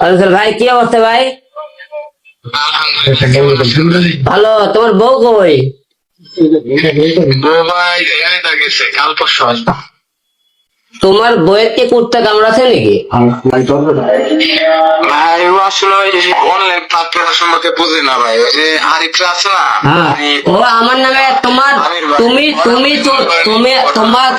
ভাই কি অবস্থা ভাই? ভালো তোমার বউ কই? তোমার বইয়ের কি কুর্তা কামড়াছে নাকি? ভাই ও আসলে অনলাইন প্ল্যাটফর্ম সম্পর্কে বুঝে না ভাই। ওই যে আছে না হ্যাঁ। ও আমার নামে তোমার তুমি তুমি তুমি তোমার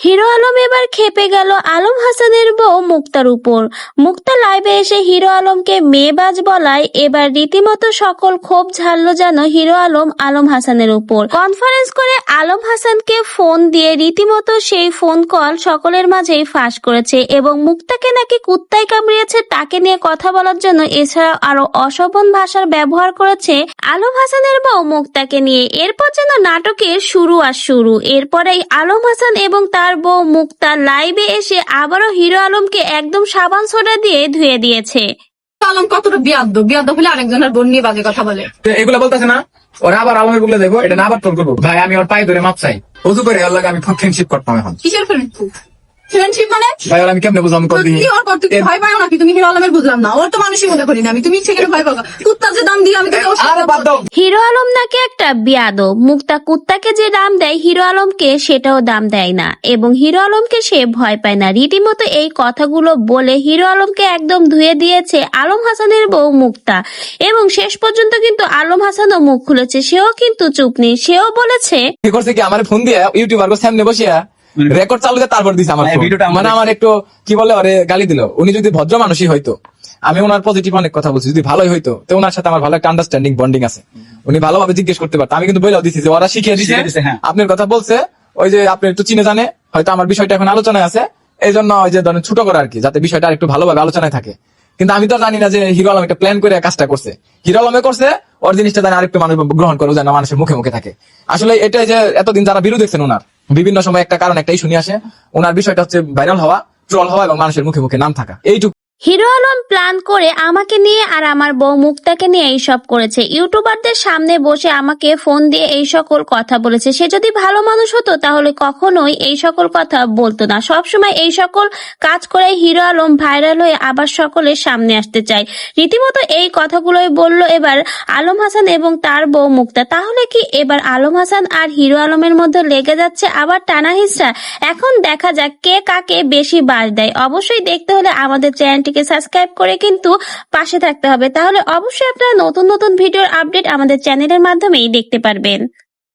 হিরো আলম এবার খেপে গেল আলম হাসানের বউ মুক্তার উপর। মুক্তা লাইভে এসে হিরো আলমকে মেয়েবাজ বলায় এবার রীতিমতো সকল ক্ষোভ ঝাড়লো যেন হিরো আলম আলম হাসানের উপর। কনফারেন্স করে আলম হাসানকে ফোন দিয়ে রীতিমতো সেই ফোন কল সকলের মাঝেই ফাঁস করেছে এবং মুক্তাকে নাকি কুত্তায় কামড়িয়েছে তাকে নিয়ে কথা বলার জন্য এছাড়া আরও অশোভন ভাষার ব্যবহার করেছে আলম হাসানের বউ মুক্তাকে নিয়ে। এরপর যেন নাটকের শুরু আর শুরু। এরপরেই আলম হাসান এবং তার বউ মুক্তা লাইভে এসে আবারও হিরো আলমকে একদম সাবান সোডা দিয়ে ধুয়ে দিয়েছে। আলম কতটা বিয়াদ্দ বিয়াদ্দ হলে আরেকজনের বোন নিয়ে বাজে কথা বলে। এগুলো বলতেছে না? ওরা আবার আলমের বলে দেবো এটা না আবার টোল করব। ভাই আমি ওর পায়ে ধরে মাপ চাই। অজু করে লাগে আমি ফ্রেন্ডশিপ করতাম এখন। কিসের ফ্রেন্ডশিপ ফ্রেন্ডশিপ মানে? ভাই আমি কেমনে বুঝলাম কল দিই কি ওর কর তুমি ভয় পাও নাকি? তুমি হিরো আলমের বুঝলাম না। ওর তো মানুষই মনে করি না আমি। তুমি সেখানে ভয় পাও। কুত্তার যে দাম দিয়ে আমি তোকে আরে বাদ দাও। হিরো আলম নাকি একটা বিয়াদব। মুক্তা কুত্তাকে যে দাম দেয় হিরো আলমকে সেটাও দাম দেয় না। এবং হিরো আলমকে সে ভয় পায় না। রীতিমতো এই কথাগুলো বলে হিরো আলমকে একদম ধুয়ে দিয়েছে আলম হাসানের বউ মুক্তা। এবং শেষ পর্যন্ত কিন্তু আলম হাসানও মুখ খুলেছে। সেও কিন্তু চুপ নেই। সেও বলেছে কি করছে কি? আমার ফোন দিয়ে ইউটিউবার সামনে বসিয়া রেকর্ড চালু দিয়ে তারপর দিছে আমার মানে ভিডিওটা মানে আমার একটু কি বলে ওরে গালি দিল। উনি যদি ভদ্র মানুষই হয়তো আমি ওনার পজিটিভ অনেক কথা বলছি যদি ভালোই হয়তো তো ওনার সাথে আমার ভালো একটা আন্ডারস্ট্যান্ডিং বন্ডিং আছে। উনি ভালোভাবে জিজ্ঞেস করতে পারতো। আমি কিন্তু বলেও দিছি যে ওরা শিখিয়ে দিছে হ্যাঁ। আপনার কথা বলছে ওই যে আপনি একটু চিনে জানে হয়তো আমার বিষয়টা এখন আলোচনায় আছে এই জন্য ওই যে ধরেন ছোট করে আর কি যাতে বিষয়টা আর একটু ভালোভাবে আলোচনায় থাকে। কিন্তু আমি তো জানি না যে হিরো আলম একটা প্ল্যান করে কাজটা করছে। হিরো আলমে করছে ওর জিনিসটা জানি আরেকটু মানুষ গ্রহণ করে যেন মানুষের মুখে মুখে থাকে। আসলে এটাই যে এতদিন যারা বিরোধ দেখছেন ওনার বিভিন্ন সময় একটা কারণ একটা শুনি আসে, ওনার বিষয়টা হচ্ছে ভাইরাল হওয়া ট্রল হওয়া এবং মানুষের মুখে মুখে নাম থাকা। এইটুকু হিরো আলম প্ল্যান করে আমাকে নিয়ে আর আমার বউ মুক্তাকে নিয়ে এইসব করেছে। ইউটিউবারদের সামনে বসে আমাকে ফোন দিয়ে এই সকল কথা বলেছে। সে যদি ভালো মানুষ হতো, তাহলে কখনোই এই সকল কথা বলতো না। সবসময় এই সকল কাজ করে হিরো আলম ভাইরাল হয়ে আবার সকলের সামনে আসতে চায়। রীতিমতো এই কথাগুলোই বলল এবার আলম হাসান এবং তার বউ মুক্তা। তাহলে কি এবার আলম হাসান আর হিরো আলমের মধ্যে লেগে যাচ্ছে আবার টানা হিসা? এখন দেখা যাক কে কাকে বেশি বাস দেয়। অবশ্যই দেখতে হলে আমাদের চ্যানেলটিকে সাবস্ক্রাইব করে কিন্তু পাশে থাকতে হবে। তাহলে অবশ্যই আপনারা নতুন নতুন ভিডিওর আপডেট আমাদের চ্যানেলের মাধ্যমেই দেখতে পারবেন।